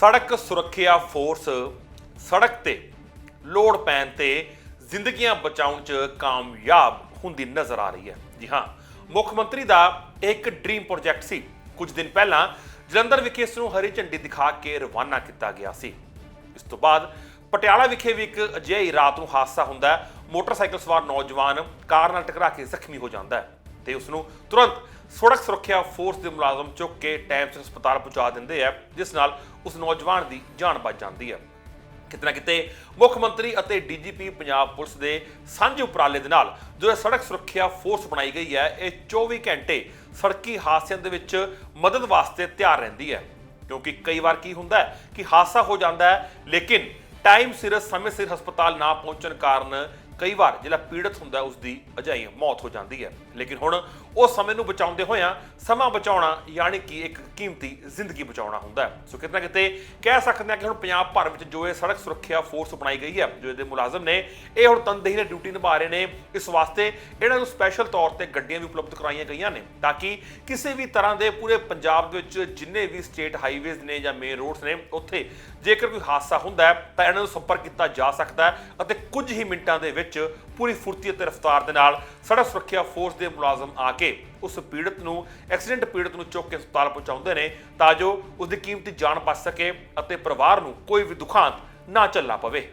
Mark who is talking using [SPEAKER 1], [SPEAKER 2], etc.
[SPEAKER 1] ਸੜਕ ਸੁਰੱਖਿਆ ਫੋਰਸ ਸੜਕ ਤੇ ਲੋੜ ਪੈਣ ਤੇ ਜ਼ਿੰਦਗੀਆਂ ਬਚਾਉਣ 'ਚ ਕਾਮਯਾਬ ਹੁੰਦੀ ਨਜ਼ਰ ਆ ਰਹੀ ਹੈ। ਜੀ ਹਾਂ, ਮੁੱਖ ਮੰਤਰੀ ਦਾ ਇੱਕ ਡ੍ਰੀਮ ਪ੍ਰੋਜੈਕਟ ਸੀ। ਕੁਝ ਦਿਨ ਪਹਿਲਾਂ ਜਲੰਧਰ ਵਿਖੇ ਇਸ ਨੂੰ ਹਰੀ ਝੰਡੀ ਦਿਖਾ ਕੇ ਰਵਾਨਾ ਕੀਤਾ ਗਿਆ ਸੀ। ਇਸ ਤੋਂ ਬਾਅਦ ਪਟਿਆਲਾ ਵਿਖੇ ਵੀ ਇੱਕ ਅਜਿਹੀ ਰਾਤ ਨੂੰ ਹਾਦਸਾ ਹੁੰਦਾ ਹੈ। ਮੋਟਰਸਾਈਕਲ ਸਵਾਰ ਨੌਜਵਾਨ ਕਾਰ ਨਾਲ ਟਕਰਾ ਕੇ ਜ਼ਖਮੀ ਹੋ ਜਾਂਦਾ ਹੈ। ਤੇ ਉਸ ਨੂੰ ਤੁਰੰਤ ਸੜਕ ਸੁਰੱਖਿਆ ਫੋਰਸ ਦੇ ਮੁਲਾਜ਼ਮ ਚੁੱਕ ਕੇ ਟਾਈਮ ਸਿਰ ਹਸਪਤਾਲ ਪਹੁੰਚਾ ਦਿੰਦੇ ਆ, ਜਿਸ ਨਾਲ ਉਸ ਨੌਜਵਾਨ ਦੀ ਜਾਨ ਬਚ ਜਾਂਦੀ ਹੈ ਕਿਤੇ ਨਾ ਕਿਤੇ ਮੁੱਖ ਮੰਤਰੀ ਅਤੇ ਡੀਜੀਪੀ ਪੰਜਾਬ ਪੁਲਿਸ ਦੇ ਸਾਂਝੇ ਉਪਰਾਲੇ ਦੇ ਨਾਲ ਜੋ ਸੜਕ ਸੁਰੱਖਿਆ ਫੋਰਸ ਬਣਾਈ ਗਈ ਹੈ, ਇਹ 24 ਘੰਟੇ ਸੜਕੀ ਹਾਦਸਿਆਂ ਦੇ ਵਿੱਚ ਮਦਦ ਵਾਸਤੇ ਤਿਆਰ ਰਹਿੰਦੀ ਹੈ। ਕਿਉਂਕਿ ਕਈ ਵਾਰ ਕੀ ਹੁੰਦਾ ਹੈ ਕਿ ਹਾਦਸਾ ਹੋ ਜਾਂਦਾ ਹੈ, ਲੇਕਿਨ ਟਾਈਮ ਸਿਰ, ਸਮੇਂ ਸਿਰ ਹਸਪਤਾਲ ਨਾ ਪਹੁੰਚਣ ਕਾਰਨ ਕਈ ਵਾਰ ਜਿਹੜਾ ਪੀੜਤ ਹੁੰਦਾ ਹੈ, ਉਸ ਦੀ ਅਜਾਈ ਮੌਤ ਹੋ ਜਾਂਦੀ ਹੈ। ਲੇਕਿਨ ਹੁਣ ਉਹ ਸਮੇਂ ਨੂੰ ਬਚਾਉਂਦੇ ਹੋਇਆਂ ਸਮਾਂ ਬਚਾਉਣਾ ਯਾਨੀ ਕਿ ਇੱਕ ਕੀਮਤੀ ਜ਼ਿੰਦਗੀ ਬਚਾਉਣਾ ਹੁੰਦਾ ਹੈ। ਸੋ ਕਿਤੇ ਨਾ ਕਿਤੇ ਕਹਿ ਸਕਦੇ ਹਾਂ ਕਿ ਹੁਣ ਪੰਜਾਬ ਭਰ ਵਿੱਚ ਜੋ ਇਹ ਸੜਕ ਸੁਰੱਖਿਆ ਫੋਰਸ ਬਣਾਈ ਗਈ ਹੈ ਜੋ ਇਹਦੇ ਮੁਲਾਜ਼ਮ ਨੇ ਇਹ ਹੁਣ ਤਨਦੇਹੀ ਨੇ ਡਿਊਟੀ ਨਿਭਾ ਰਹੇ ਨੇ। ਇਸ ਵਾਸਤੇ ਇਹਨਾਂ ਨੂੰ ਸਪੈਸ਼ਲ ਤੌਰ ਤੇ ਗੱਡੀਆਂ ਵੀ ਉਪਲਬਧ ਕਰਵਾਈਆਂ ਗਈਆਂ ਨੇ ਤਾਂ ਕਿ ਕਿਸੇ ਵੀ ਤਰ੍ਹਾਂ ਦੇ ਪੂਰੇ ਪੰਜਾਬ ਦੇ ਵਿੱਚ ਜਿੰਨੇ ਵੀ ਸਟੇਟ ਹਾਈਵੇਜ਼ ਨੇ ਜਾਂ ਮੇਨ ਰੋਡਸ ਨੇ ਉੱਥੇ ਜੇਕਰ ਕੋਈ ਹਾਦਸਾ ਹੁੰਦਾ ਹੈ ਤਾਂ ਇਹਨਾਂ ਨੂੰ ਸੰਪਰਕ ਕੀਤਾ ਜਾ ਸਕਦਾ ਹੈ ਅਤੇ ਕੁਝ ਹੀ ਮਿੰਟਾਂ ਦੇ ਵਿੱਚ ਪੂਰੀ ਫੁਰਤੀ ਅਤੇ ਰਫ਼ਤਾਰ ਦੇ ਨਾਲ ਸੜਕ ਸੁਰੱਖਿਆ ਫੋਰਸ ਦੇ ਮੁਲਾਜ਼ਮ ਆ ਕੇ ਉਸ ਪੀੜਤ ਨੂੰ, ਐਕਸੀਡੈਂਟ ਪੀੜਤ ਨੂੰ ਚੁੱਕ ਕੇ ਹਸਪਤਾਲ ਪਹੁੰਚਾਉਂਦੇ ਨੇ ਤਾਂ ਜੋ ਉਸ ਦੀ ਕੀਮਤੀ ਜਾਨ ਬਚ ਸਕੇ ਅਤੇ ਪਰਿਵਾਰ ਨੂੰ ਕੋਈ ਵੀ ਦੁਖਾਂਤ ਨਾ ਝੱਲਣਾ ਪਵੇ।